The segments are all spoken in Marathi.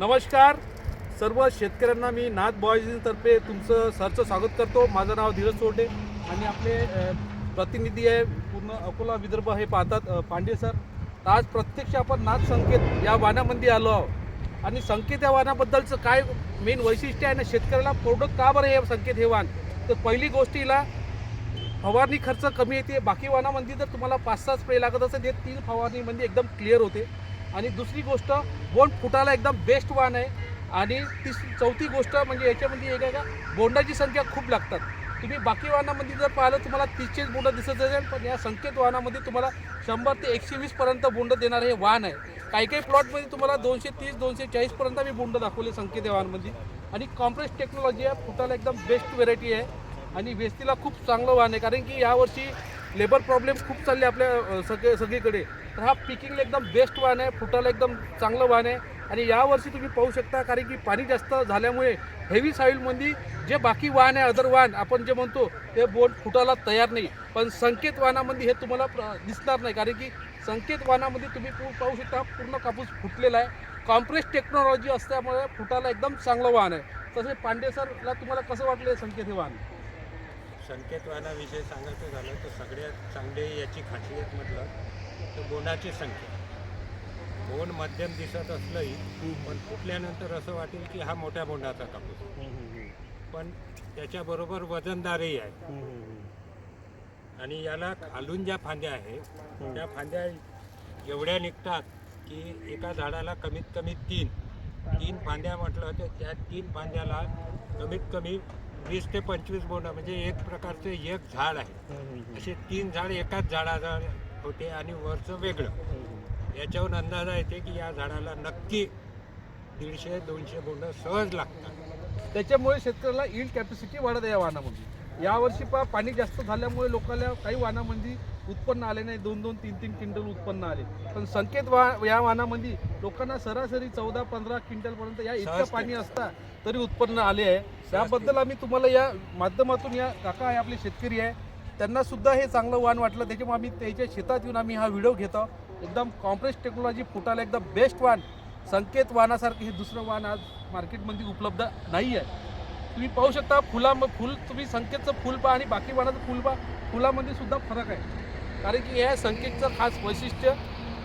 नमस्कार. सर्व शेतकऱ्यांना मी नाथ बॉयजीतर्फे तुमचं सरचं स्वागत करतो. माझं नाव धीरज सोटे आणि आपले प्रतिनिधी आहे पूर्ण अकोला विदर्भ हे पाहतात पांडे सर. आज प्रत्यक्ष आपण नाथ संकेत या वाहनामध्ये आलो आहोत. आणि संकेत या वाहनाबद्दलचं काय मेन वैशिष्ट्य आहे ना शेतकऱ्याला प्रोडक्ट का बरं हे संकेत हे वाहन तर पहिली गोष्टीला फवारणी खर्च कमी येते. बाकी वाहनामध्ये जर तुम्हाला पाच सहा स्प्रे लागत असेल. ते तीन फवारणीमध्ये एकदम क्लिअर होते. आणि दुसरी गोष्ट बोंड फुटायला एकदम बेस्ट वाहन आहे. आणि ती चौथी गोष्ट म्हणजे याच्यामध्ये एक आहे का बोंडाची संख्या खूप लागतात. तुम्ही बाकी वाहनामध्ये जर पाहिलं तुम्हाला तीसचेच बोंड दिसत असेल पण या संकेत वाहनामध्ये तुम्हाला शंभर ते एकशे वीसपर्यंत बोंड देणारं हे वाहन आहे. काही काही प्लॉटमध्ये तुम्हाला दोनशे तीस दोनशे चाळीसपर्यंत मी बोंड दाखवले संकेत या वाहनामध्ये आणि कॉम्प्रेस टेक्नॉलॉजी आहे फुटाला एकदम बेस्ट व्हेरायटी आहे. आणि वेस्तीला खूप चांगलं वाहन आहे कारण की यावर्षी लेबर प्रॉब्लेम खूप चालले आपल्या सगळे सगळीकडे. तर हा पिकिंगला एकदम बेस्ट वाहन आहे फुटाला एकदम चांगलं वाहन आहे. आणि यावर्षी तुम्ही पाहू शकता कारण की पाणी जास्त झाल्यामुळे हेवी सॉईलमध्ये जे बाकी वाहन आहे अदर वाहन आपण जे म्हणतो ते बोट फुटायला तयार नाही. पण संकेत वाहनामध्ये हे तुम्हाला प्र- दिसणार नाही. कारण की संकेत वाहनामध्ये तुम्ही पाहू शकता पूर्ण कापूस फुटलेला आहे. कॉम्प्रेस टेक्नॉलॉजी असल्यामुळे फुटायला एकदम चांगलं वाहन आहे. तसे पांडे सरला तुम्हाला कसं वाटलं संकेत हे वाहन? संकेतवानाविषयी सांगायचं झालं तर सगळ्यात चांगली याची खासियत म्हटलं तर बोंडाची संख्या. बोंड मध्यम दिसत असलंही पण फुटल्यानंतर असं वाटेल की हा मोठ्या बोंडाचा कापूस पण त्याच्याबरोबर वजनदारही आहे. आणि याला खालून ज्या फांद्या आहेत त्या फांद्या एवढ्या निघतात की एका झाडाला कमीत कमी तीन तीन फांद्या म्हटलं तर त्या तीन फांद्याला कमीत कमी वीस ते पंचवीस बोंड म्हणजे एक प्रकारचं एक झाड आहे. असे तीन झाड एकाच झाडाला होते आणि वरचं वेगळं. याच्यावरून अंदाजा येते की या झाडाला नक्की दीडशे दोनशे बोंड सहज लागतात. त्याच्यामुळे शेतकऱ्याला इल्ड कॅपॅसिटी वाढत आहे या वाहनामध्ये. यावर्षी पा पाणी जास्त झाल्यामुळे लोकांना काही वाहनामध्ये उत्पन्न आले नाही. दोन दोन तीन तीन क्विंटल उत्पन्न आले. पण संकेत वा या वाहनामध्ये लोकांना सरासरी चौदा पंधरा क्विंटलपर्यंत या इतकं पाणी असता तरी उत्पन्न आले आहे. त्याबद्दल आम्ही तुम्हाला या माध्यमातून या काका आहे आपले शेतकरी आहे त्यांना सुद्धा हे चांगलं वाहन वाटलं. त्याच्यामुळे आम्ही त्याच्या शेतात येऊन आम्ही हा व्हिडिओ घेतो. एकदम कॉम्प्रेस टेक्नॉलॉजी फुटायला एकदम बेस्ट वाहन संकेत वाहनासारखे हे दुसरं वाहन आज मार्केटमध्ये उपलब्ध नाही आहे तुम्ही पाहू शकता फुला फुल तुम्ही संकेतचं फुल पहा आणि बाकी वाणाचं फुल पहा. फुलामध्ये सुद्धा फरक आहे. कारण की हे संकेतचं खास वैशिष्ट्य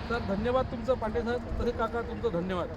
तर धन्यवाद तुमचं पांडे साहेब. तसे काका तुमचं धन्यवाद.